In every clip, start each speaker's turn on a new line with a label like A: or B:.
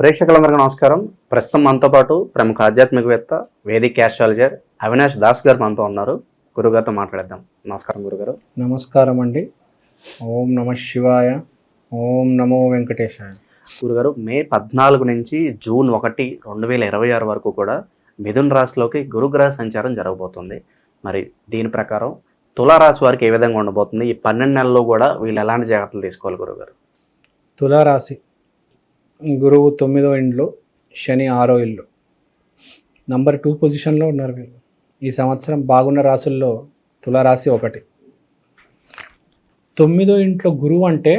A: ప్రేక్షకులందరికీ నమస్కారం. ప్రస్తుతం మనతో పాటు ప్రముఖ ఆధ్యాత్మికవేత్త వేదిక్ క్యాస్ట్రాలజర్ అవినాష్ దాస్ గారు మనతో ఉన్నారు. గురుగారితో మాట్లాడేద్దాం. నమస్కారం గురుగారు.
B: నమస్కారం అండి. ఓం నమ శివాయ ఓం నమో వెంకటేశాయ.
A: గురుగారు మే పద్నాలుగు నుంచి జూన్ ఒకటి రెండు వేల ఇరవై ఆరు వరకు కూడా మిథున్ రాశిలోకి గురుగ్రహ సంచారం జరగబోతుంది. మరి దీని ప్రకారం తులారాశి వారికి ఏ విధంగా ఉండబోతుంది? ఈ పన్నెండు నెలల్లో కూడా వీళ్ళు ఎలాంటి జాగ్రత్తలు తీసుకోవాలి గురుగారు?
B: తులారాశి. గురువు తొమ్మిదో ఇండ్లు శని ఆరో ఇల్లు. నంబర్ టూ పొజిషన్లో ఉన్నారు వీళ్ళు. ఈ సంవత్సరం బాగున్న రాసుల్లో తులారాశి ఒకటి. తొమ్మిదో ఇంట్లో గురువు అంటే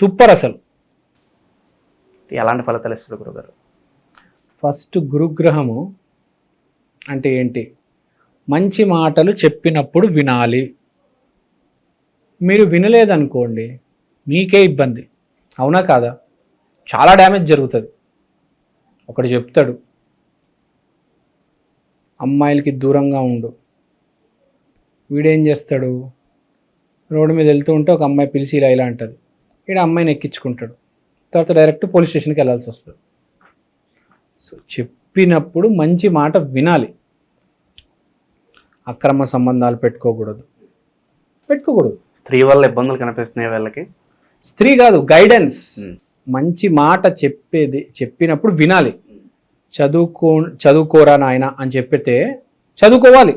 B: సూపర్ అసలు.
A: ఎలాంటి ఫలితాలు ఇస్తారు గురుగారు
B: ఫస్ట్ గురుగ్రహము అంటే ఏంటి? మంచి మాటలు చెప్పినప్పుడు వినాలి. మీరు వినలేదనుకోండి మీకే ఇబ్బంది. అవునా కాదా? చాలా డ్యామేజ్ జరుగుతుంది. ఒకటి చెప్తాడు అమ్మాయిలకి దూరంగా ఉండు. వీడేం చేస్తాడు? రోడ్డు మీద వెళ్తూ ఉంటే ఒక అమ్మాయి పిలిచి ఇలా ఇలా అంటుంది. వీడు అమ్మాయిని ఎక్కించుకుంటాడు. తర్వాత డైరెక్ట్ పోలీస్ స్టేషన్కి వెళ్ళాల్సి వస్తుంది. సో చెప్పినప్పుడు మంచి మాట వినాలి. అక్రమ సంబంధాలు పెట్టుకోకూడదు. పెట్టుకోకూడదు.
A: స్త్రీ వల్ల ఇబ్బందులు కనిపిస్తున్నాయి వీళ్ళకి?
B: స్త్రీ కాదు గైడెన్స్. మంచి మాట చెప్పేది చెప్పినప్పుడు వినాలి. చదువుకో చదువుకోరా నాయన అని చెప్పితే చదువుకోవాలి.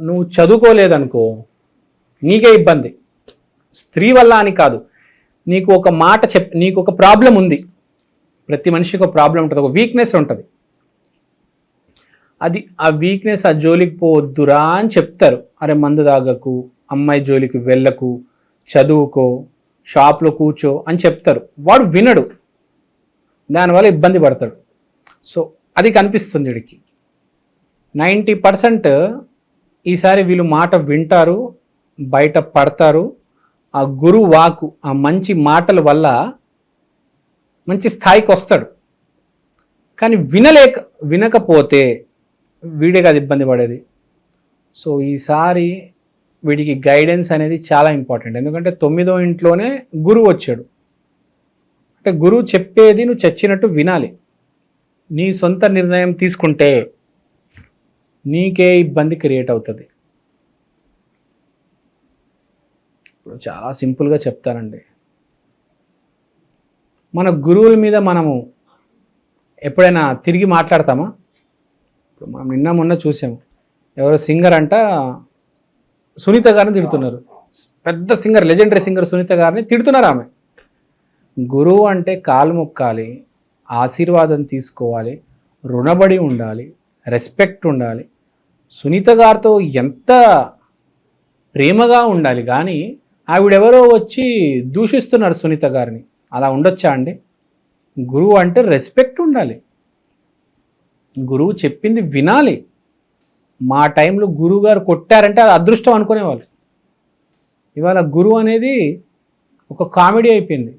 B: నువ్వు చదువుకోలేదనుకో నీకే ఇబ్బంది. స్త్రీ వల్ల అని కాదు. నీకు ఒక మాట చెప్ నీకు ఒక ప్రాబ్లం ఉంది. ప్రతి మనిషికి ఒక ప్రాబ్లం ఉంటుంది ఒక వీక్నెస్ ఉంటుంది. అది ఆ వీక్నెస్ ఆ జోలికి పోవద్దురా అని చెప్తారు. అరే మందు తాగకు అమ్మాయి జోలికి వెళ్ళకు చదువుకో షాప్లో కూర్చో అని చెప్తారు. వాడు వినడు. దానివల్ల ఇబ్బంది పడతాడు. సో అది కనిపిస్తుంది వీడికి. నైంటీ పర్సెంట్ ఈసారి వీళ్ళు మాట వింటారు బయట పడతారు. ఆ గురు వాకు ఆ మంచి మాటల వల్ల మంచి స్థాయికి వస్తాడు. కానీ వినలేక వినకపోతే వీడే కాదు ఇబ్బంది పడేది. సో ఈసారి వీడికి గైడెన్స్ అనేది చాలా ఇంపార్టెంట్ ఎందుకంటే తొమ్మిదో ఇంట్లోనే గురువు వచ్చాడు. అంటే గురువు చెప్పేది నువ్వు చచ్చినట్టు వినాలి. నీ సొంత నిర్ణయం తీసుకుంటే నీకే ఇబ్బంది క్రియేట్ అవుతుంది. ఇప్పుడు చాలా సింపుల్గా చెప్తానండి. మన గురువుల మీద మనము ఎప్పుడైనా తిరిగి మాట్లాడతామా? ఇప్పుడు మనం నిన్న మొన్న చూసాము. ఎవరో సింగర్ అంట సునీత గారిని తిడుతున్నారు. పెద్ద సింగర్ లెజెండరీ సింగర్ సునీత గారిని తిడుతున్నారు ఆమె. గురువు అంటే కాలు మొక్కాలి ఆశీర్వాదం తీసుకోవాలి రుణబడి ఉండాలి రెస్పెక్ట్ ఉండాలి. సునీత గారితో ఎంత ప్రేమగా ఉండాలి కానీ ఆవిడెవరో వచ్చి దూషిస్తున్నారు సునీత గారిని. అలా ఉండొచ్చా అండి? గురువు అంటే రెస్పెక్ట్ ఉండాలి. గురువు చెప్పింది వినాలి. మా టైంలో గురువు గారు కొట్టారంటే అది అదృష్టం అనుకునేవాళ్ళు ఇవాళ గురువు అనేది ఒక కామెడీ అయిపోయింది.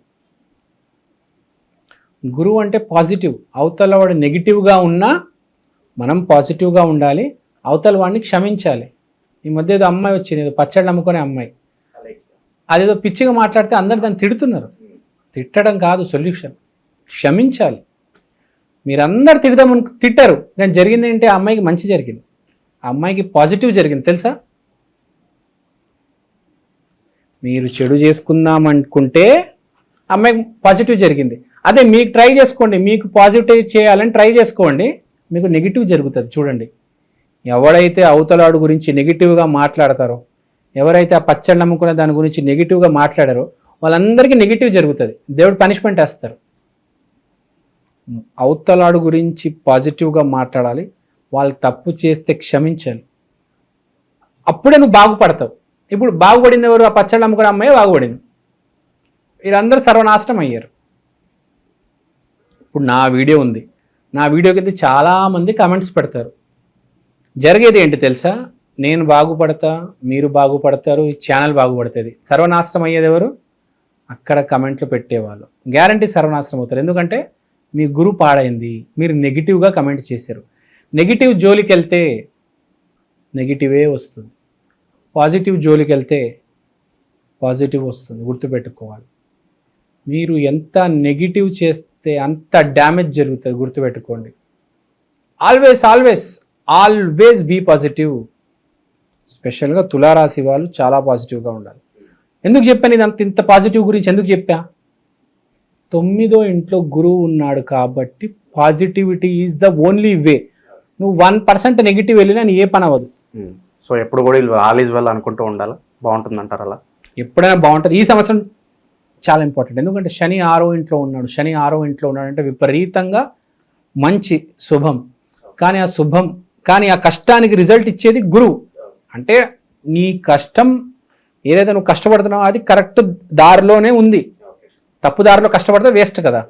B: గురువు అంటే పాజిటివ్. అవతల వాడు నెగిటివ్గా ఉన్నా మనం పాజిటివ్గా ఉండాలి. అవతల వాడిని క్షమించాలి. ఈ మధ్య ఏదో అమ్మాయి వచ్చింది ఏదో పచ్చళ్ళు అమ్ముకునే అమ్మాయి. అదేదో పిచ్చిగా మాట్లాడితే అందరు దాన్ని తిడుతున్నారు. తిట్టడం కాదు సొల్యూషన్. క్షమించాలి. మీరందరు తిడదామని తిట్టారు. కానీ జరిగింది ఏంటి? ఆ అమ్మాయికి మంచి జరిగింది. అమ్మాయికి పాజిటివ్ జరిగింది తెలుసా? మీరు చెడు చేసుకుందాం అనుకుంటే అమ్మాయికి పాజిటివ్ జరిగింది. అదే మీకు ట్రై చేసుకోండి మీకు పాజిటివ్ చేయాలని ట్రై చేసుకోండి మీకు నెగిటివ్ జరుగుతుంది చూడండి. ఎవడైతే అవతలాడు గురించి నెగిటివ్గా మాట్లాడతారో ఎవరైతే ఆ పచ్చళ్ళు నమ్ముకునే దాని గురించి నెగిటివ్గా మాట్లాడారో వాళ్ళందరికీ నెగిటివ్ జరుగుతుంది దేవుడు పనిష్మెంట్ వేస్తారు. అవతలాడు గురించి పాజిటివ్గా మాట్లాడాలి వాళ్ళు తప్పు చేస్తే క్షమించాలి అప్పుడే నువ్వు బాగుపడతావు. ఇప్పుడు బాగుపడింది ఎవరు? ఆ పచ్చళ్ళు అమ్ముకునే అమ్మాయి బాగుపడింది. వీళ్ళందరూ సర్వనాశనం అయ్యారు. ఇప్పుడు నా వీడియో ఉంది. నా వీడియో కింద చాలామంది కమెంట్స్ పెడతారు. జరిగేది ఏంటి తెలుసా? నేను బాగుపడతా మీరు బాగుపడతారు ఈ ఛానల్ బాగుపడుతుంది. సర్వనాశనం అయ్యేది ఎవరు? అక్కడ కమెంట్లు పెట్టేవాళ్ళు. గ్యారంటీ సర్వనాశనం అవుతారు. ఎందుకంటే మీ గురు పాడైంది. మీరు నెగిటివ్గా కమెంట్ చేశారు. నెగిటివ్ జోలికి వెళ్తే నెగిటివే వస్తుంది. పాజిటివ్ జోలికి వెళ్తే పాజిటివ్ వస్తుంది. గుర్తుపెట్టుకోవాలి. మీరు ఎంత నెగిటివ్ చేస్తే అంత డ్యామేజ్ జరుగుతుంది. గుర్తుపెట్టుకోండి. Always always always be positive. స్పెషల్గా తులారాశి వాళ్ళు చాలా పాజిటివ్గా ఉండాలి. ఎందుకు చెప్పాను ఇది అంత ఇంత పాజిటివ్ గురించి? ఎందుకు చెప్పా? తొమ్మిదో ఇంట్లో గురువు ఉన్నాడు కాబట్టి positivity is the only way. నువ్వు వన్ పర్సెంట్ నెగిటివ్ వెళ్ళినా నీ ఏ పని అవ్వదు.
A: సో ఎప్పుడు కూడా వీళ్ళు ఆల్ ఈజ్ వెల్ అనుకుంటూ ఉండాలి? బాగుంటుంది అంటారు అలా?
B: ఎప్పుడైనా బాగుంటుంది. ఈ సంవత్సరం చాలా ఇంపార్టెంట్ ఎందుకంటే శని ఆరో ఇంట్లో ఉన్నాడు. శని ఆరో ఇంట్లో ఉన్నాడు అంటే విపరీతంగా మంచి శుభం. కానీ ఆ శుభం కానీ ఆ కష్టానికి రిజల్ట్ ఇచ్చేది గురువు. అంటే నీ కష్టం ఏదైతే నువ్వు కష్టపడుతున్నావో అది కరెక్ట్ దారిలోనే ఉంది. తప్పు దారిలో కష్టపడితే వేస్ట్ కదా.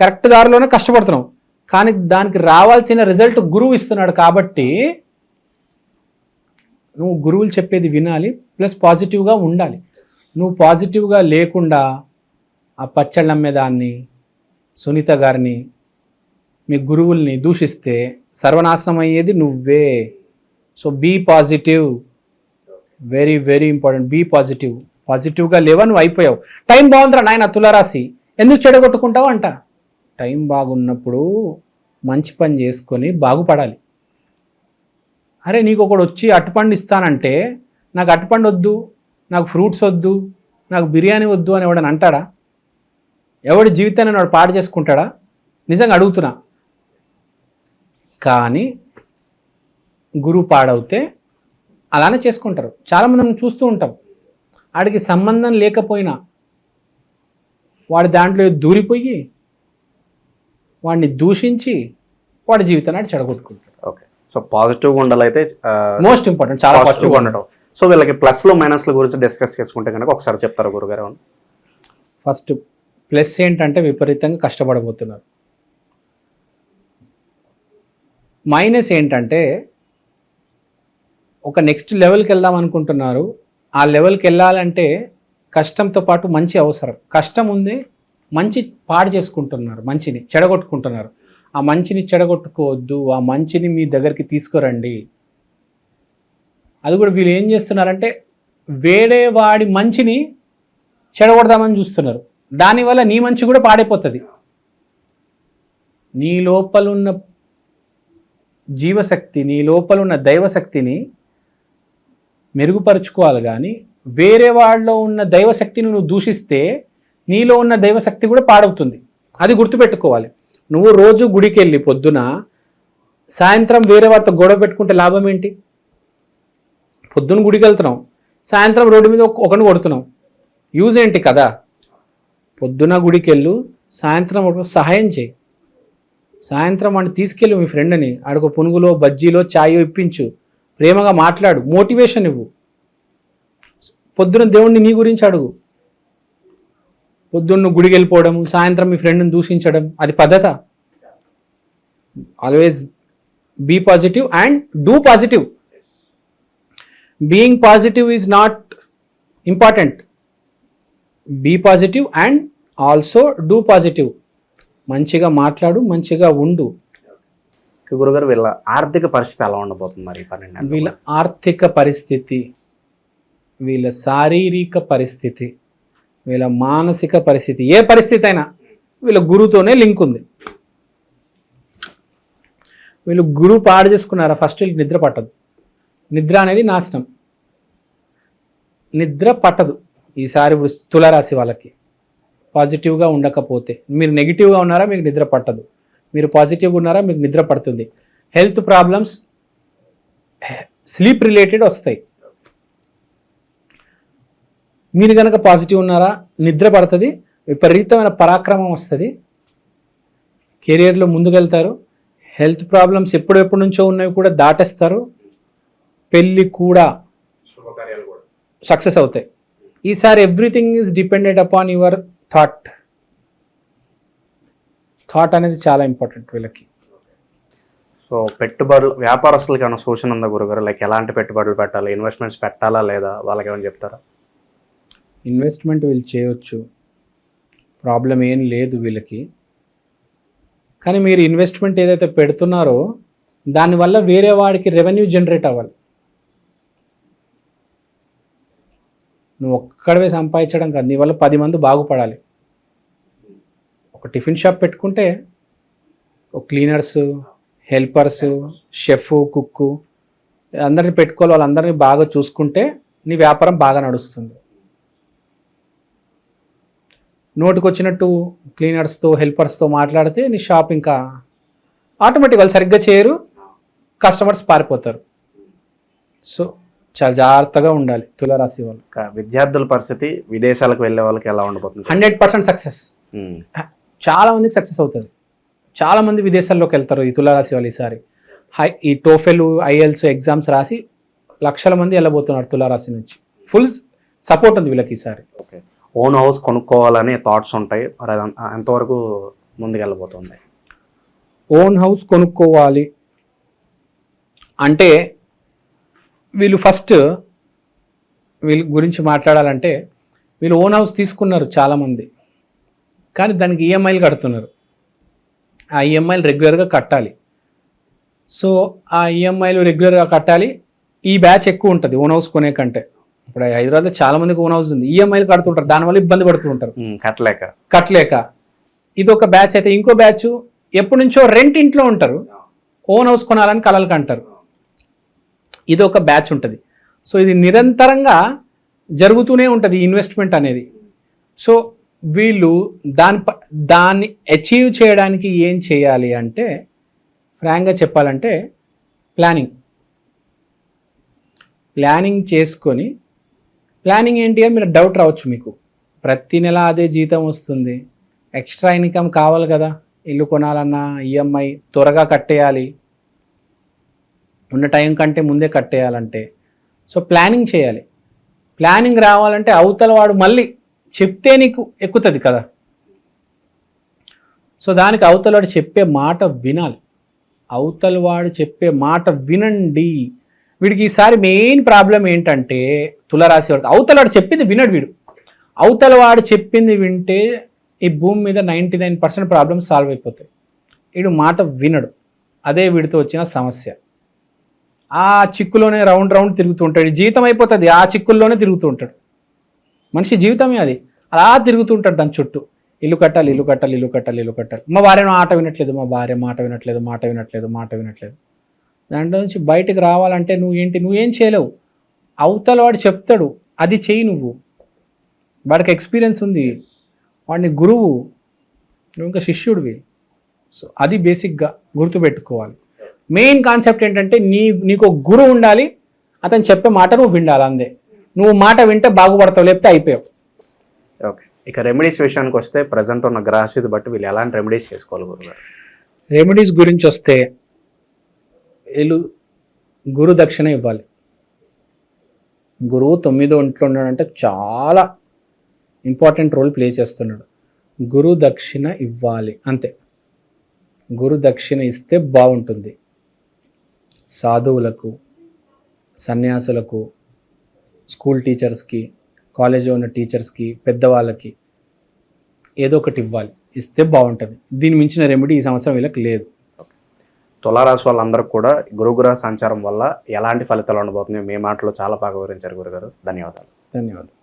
B: కరెక్ట్ దారిలోనే కష్టపడుతున్నావు. కానీ దానికి రావాల్సిన రిజల్ట్ గురువు ఇస్తున్నాడు కాబట్టి నువ్వు గురువులు చెప్పేది వినాలి ప్లస్ పాజిటివ్గా ఉండాలి. నువ్వు పాజిటివ్గా లేకుండా ఆ పచ్చళ్ళు అమ్మేదాన్ని సునీత గారిని మీ గురువుల్ని దూషిస్తే సర్వనాశనం అయ్యేది నువ్వే. So be positive very very important be positive పాజిటివ్గా లేవా? నువ్వు అయిపోయావు. టైం బాగుందిరా నాయన తులారాశి. ఎందుకు చెడగొట్టుకుంటావు అంట? టైం బాగున్నప్పుడు మంచి పని చేసుకొని బాగుపడాలి. అరే నీకు ఒకడు వచ్చి అట్టుపండు ఇస్తానంటే నాకు అట్టుపండు వద్దు నాకు ఫ్రూట్స్ వద్దు నాకు బిర్యానీ వద్దు అని ఎవడని అంటాడా? ఎవడి జీవితాన్ని వాడు పాడు చేసుకుంటాడా? నిజంగా అడుగుతున్నా. కానీ గురువు పాడవుతే అలానే చేసుకుంటారు. చాలామంది మనం చూస్తూ ఉంటాం. వాడికి సంబంధం లేకపోయినా వాడి దాంట్లో దూరిపోయి వాడిని దూషించి వాడి జీవితాన్ని చెడగొట్టుకుంటాడు.
A: ఓకే సో పాజిటివ్గా ఉండాలైతే
B: మోస్ట్ ఇంపార్టెంట్ చాలా
A: పాజిటివ్గా
B: పాజిటివ్
A: ఉండటం సో వీళ్ళకి ప్లస్లు మైనస్ల గురించి డిస్కస్ చేసుకుంటే కనుక ఒకసారి చెప్తారు గురుగారు?
B: ఫస్ట్ ప్లస్ ఏంటంటే విపరీతంగా కష్టపడబోతున్నారు. మైనస్ ఏంటంటే ఒక నెక్స్ట్ లెవెల్కి వెళ్దాం అనుకుంటున్నారు. ఆ లెవెల్కి వెళ్ళాలంటే కష్టంతో పాటు మంచి అవసరం. కష్టం ఉంది మంచి పాడు చేసుకుంటున్నారు మంచిని చెడగొట్టుకుంటున్నారు. ఆ మంచిని చెడగొట్టుకోవద్దు ఆ మంచిని మీ దగ్గరికి తీసుకురండి. అది కూడా వీళ్ళు ఏం చేస్తున్నారంటే వేరే వాడి మంచిని చెడగొడదామని చూస్తున్నారు. దానివల్ల నీ మంచి కూడా పాడైపోతుంది. నీ లోపల ఉన్న జీవశక్తి నీ లోపలున్న దైవశక్తిని మెరుగుపరుచుకోవాలి కానీ వేరే వాళ్ళలో ఉన్న దైవశక్తిని నువ్వు దూషిస్తే నీలో ఉన్న దైవశక్తి కూడా పాడవుతుంది. అది గుర్తుపెట్టుకోవాలి. నువ్వు రోజు గుడికి వెళ్ళి పొద్దున సాయంత్రం వేరే వారితో గొడవ పెట్టుకుంటే లాభం ఏంటి? పొద్దున గుడికి వెళ్తున్నాం సాయంత్రం రోడ్డు మీద ఒకరిని కొడుతున్నాం. యూజ్ ఏంటి కదా? పొద్దున గుడికి వెళ్ళు సాయంత్రం ఒక సహాయం చేయి. సాయంత్రం వాడిని తీసుకెళ్ళు మీ ఫ్రెండ్ని ఆడొక పునుగులో బజ్జీలో ఛాయో ఇప్పించు. ప్రేమగా మాట్లాడు మోటివేషన్ ఇవ్వు. పొద్దున దేవుణ్ణి నీ గురించి అడుగు. పొద్దున్న గుడికి వెళ్ళిపోవడం సాయంత్రం మీ ఫ్రెండ్ని దూషించడం అది పద్ధత? Always be positive and do positive being positive is not important be positive and also do positive మంచిగా మాట్లాడు మంచిగా ఉండు.
A: గురుగారు వీళ్ళ ఆర్థిక పరిస్థితి ఎలా ఉండబోతుంది మరి?
B: వీళ్ళ ఆర్థిక పరిస్థితి వీళ్ళ శారీరక పరిస్థితి. వీళ్ళ మానసిక పరిస్థితి ఏ పరిస్థితి అయినా వీళ్ళ గురువుతోనే లింక్ ఉంది. వీళ్ళు గురువు పాడు చేసుకున్నారా? ఫస్ట్ వీళ్ళకి నిద్ర పట్టదు. నిద్ర అనేది నాశనం. నిద్ర పట్టదు ఈసారి ఇప్పుడు తులారాశి వాళ్ళకి. పాజిటివ్గా ఉండకపోతే. మీరు నెగిటివ్గా ఉన్నారా? మీకు నిద్ర పట్టదు. మీరు పాజిటివ్గా ఉన్నారా? మీకు నిద్ర పడుతుంది. హెల్త్ ప్రాబ్లమ్స్ స్లీప్ రిలేటెడ్ వస్తాయి. మీరు కనుక పాజిటివ్ ఉన్నారా నిద్ర పడుతుంది విపరీతమైన పరాక్రమం వస్తుంది కెరియర్లో ముందుకెళ్తారు హెల్త్ ప్రాబ్లమ్స్ ఎప్పుడెప్పటి నుంచో ఉన్నవి కూడా దాటేస్తారు పెళ్ళి కూడా సక్సెస్ అవుతాయి. ఈసారి everything is dependent upon your thought thought అనేది చాలా ఇంపార్టెంట్ వీళ్ళకి.
A: సో పెట్టుబడులు వ్యాపారస్తులకి ఏమైనా సూచన ఉందా గురుగారు? లైక్ ఎలాంటి పెట్టుబడులు పెట్టాలి? ఇన్వెస్ట్మెంట్స్ పెట్టాలా లేదా? వాళ్ళకి ఏమైనా చెప్తారా?
B: ఇన్వెస్ట్మెంట్ వీళ్ళు చేయొచ్చు. ప్రాబ్లం ఏం లేదు వీళ్ళకి. కానీ మీరు ఇన్వెస్ట్మెంట్ ఏదైతే పెడుతున్నారో దానివల్ల వేరే వాడికి రెవెన్యూ జనరేట్ అవ్వాలి. నువ్వు ఒక్కడవే సంపాదించడం కాదు నీ వల్ల పది మంది బాగుపడాలి. ఒక టిఫిన్ షాప్ పెట్టుకుంటే ఒక క్లీనర్స్ హెల్పర్స్ షెఫ్ కుక్కు అందరిని పెట్టుకోవాలి వాళ్ళందరినీ బాగా చూసుకుంటే నీ వ్యాపారం బాగా నడుస్తుంది. నోటికి వచ్చినట్టు క్లీనర్స్తో హెల్పర్స్తో మాట్లాడితే నీ షాప్ ఇంకా ఆటోమేటిక్ వాళ్ళు సరిగ్గా చేయరు కస్టమర్స్ పారిపోతారు. సో చాలా జాగ్రత్తగా ఉండాలి తులారాశి వాళ్ళు.
A: విద్యార్థుల పరిస్థితి విదేశాలకు వెళ్ళే వాళ్ళకి ఎలా ఉండబోతుంది?
B: Hundred percent success. చాలా మందికి సక్సెస్ అవుతుంది. చాలా మంది విదేశాల్లోకి వెళ్తారు ఈ తులారాశి వాళ్ళు ఈసారి. హై ఈ టోఫెల్ ఐఎల్స్ ఎగ్జామ్స్ రాసి లక్షల మంది వెళ్ళబోతున్నారు తులారాశి నుంచి. ఫుల్ సపోర్ట్ ఉంది వీళ్ళకి ఈసారి.
A: ఓకే. ఓన్ హౌస్ కొనుక్కోవాలనే థాట్స్ ఉంటాయి. మరి ఎంతవరకు ముందుకెళ్ళబోతుంది?
B: ఓన్ హౌస్ కొనుక్కోవాలి అంటే వీళ్ళు ఫస్ట్ వీళ్ళ గురించి మాట్లాడాలంటే వీళ్ళు ఓన్ హౌస్ తీసుకున్నారు చాలామంది. కానీ దానికి ఈఎంఐలు కడుతున్నారు. ఆ ఈఎంఐలు రెగ్యులర్గా కట్టాలి. సో ఆ ఈఎంఐలు రెగ్యులర్గా కట్టాలి. ఈ బ్యాచ్ ఎక్కువ ఉంటుంది ఓన్ హౌస్ కొనే కంటే. ఇప్పుడు హైదరాబాద్లో చాలా మందికి ఓన్ హౌస్ ఉంది. ఈఎంఐలు కడుతుంటారు. దానివల్ల ఇబ్బంది పడుతూ ఉంటారు
A: ఉమ్, కట్టలేక.
B: కట్టలేక. ఇది ఒక బ్యాచ్ అయితే ఇంకో బ్యాచ్ ఎప్పటి నుంచో రెంట్ ఇంట్లో ఉంటారు. ఓన్ హౌస్ కొనాలని కలలు కంటారు. ఇది ఒక బ్యాచ్ ఉంటుంది. సో ఇది నిరంతరంగా జరుగుతూనే ఉంటుంది ఇన్వెస్ట్మెంట్ అనేది. సో వీళ్ళు దాని దాన్ని అచీవ్ చేయడానికి ఏం చేయాలి అంటే ఫ్రాంక్గా చెప్పాలంటే ప్లానింగ్. ప్లానింగ్ చేసుకొని ప్లానింగ్ ఏంటి అని మీరు డౌట్ రావచ్చు మీకు. ప్రతి నెల అదే జీతం వస్తుంది. ఎక్స్ట్రా ఇన్కమ్ కావాలి కదా. ఇల్లు కొనాలన్నా ఈఎంఐ త్వరగా కట్టేయాలి. ఉన్న టైం కంటే ముందే కట్టేయాలంటే. సో ప్లానింగ్ చేయాలి. ప్లానింగ్ రావాలంటే అవతల వాడు మళ్ళీ చెప్తే నీకు ఎక్కుతుంది కదా. సో దానికి అవతల వాడు చెప్పే మాట వినాలి. అవతల వాడు చెప్పే మాట వినండి. వీడికి ఈసారి మెయిన్ ప్రాబ్లం ఏంటంటే తులరాశి వాడికి. అవతల వాడు చెప్పింది వినడు వీడు. అవతల వాడు చెప్పింది వింటే ఈ భూమి మీద ninety nine percent problems solve అయిపోతాయి. వీడు మాట వినడు. అదే వీడితో వచ్చిన సమస్య. ఆ చిక్కులోనే రౌండ్ రౌండ్ తిరుగుతూ ఉంటాడు. జీవితం అయిపోతుంది. ఆ చిక్కుల్లోనే తిరుగుతూ ఉంటాడు. మనిషి జీవితమే అది. అలా తిరుగుతూ ఉంటాడు దాని చుట్టూ. ఇల్లు కట్టాలి ఇల్లు కట్టాలి ఇల్లు కట్టాలి ఇల్లు కట్టాలి. మా భార్య ఆట వినట్లేదు మా భార్య మాట వినట్లేదు మాట వినట్లేదు మాట వినట్లేదు. దాంట్లో నుంచి బయటకు రావాలంటే నువ్వు ఏంటి? నువ్వేం చేయలేవు. అవతల వాడు చెప్తాడు అది చెయ్యి నువ్వు. వాడికి ఎక్స్పీరియన్స్ ఉంది. వాడిని గురువు నువ్వు ఇంకా శిష్యుడివి. సో అది బేసిక్గా గుర్తుపెట్టుకోవాలి. మెయిన్ కాన్సెప్ట్ ఏంటంటే నీ నీకు ఒక గురువు ఉండాలి అతను చెప్పే మాట నువ్వు వినాలి అందే నువ్వు మాట వింటే బాగుపడతావు లేకపోతే అయిపోయావు.
A: ఓకే ఇక రెమెడీస్ విషయానికి వస్తే ప్రజెంట్ ఉన్న గ్రహస్థితి బట్టి వీళ్ళు ఎలాంటి రెమెడీస్ చేసుకోవాలి
B: రెమెడీస్ గురించి వస్తే వీళ్ళు గురు దక్షిణ ఇవ్వాలి. గురువు తొమ్మిదో ఇంట్లో ఉన్నాడంటే చాలా ఇంపార్టెంట్ రోల్ ప్లే చేస్తున్నాడు. గురు దక్షిణ ఇవ్వాలి అంతే. గురు దక్షిణ ఇస్తే బాగుంటుంది. సాధువులకు సన్యాసులకు స్కూల్ టీచర్స్కి కాలేజీలో ఉన్న టీచర్స్కి పెద్దవాళ్ళకి ఏదో ఒకటి ఇవ్వాలి. ఇస్తే బాగుంటుంది. దీని మించిన రెమెడీ ఈ సంవత్సరం వీళ్ళకి లేదు.
A: తులారాశి వాళ్ళందరికీ కూడా గురుగ్రహ సంచారం వల్ల ఎలాంటి ఫలితాలు ఉండబోతున్నాయో మీ మాటలో చాలా బాగా వివరించారు గురుగారు. ధన్యవాదాలు.
B: ధన్యవాదాలు.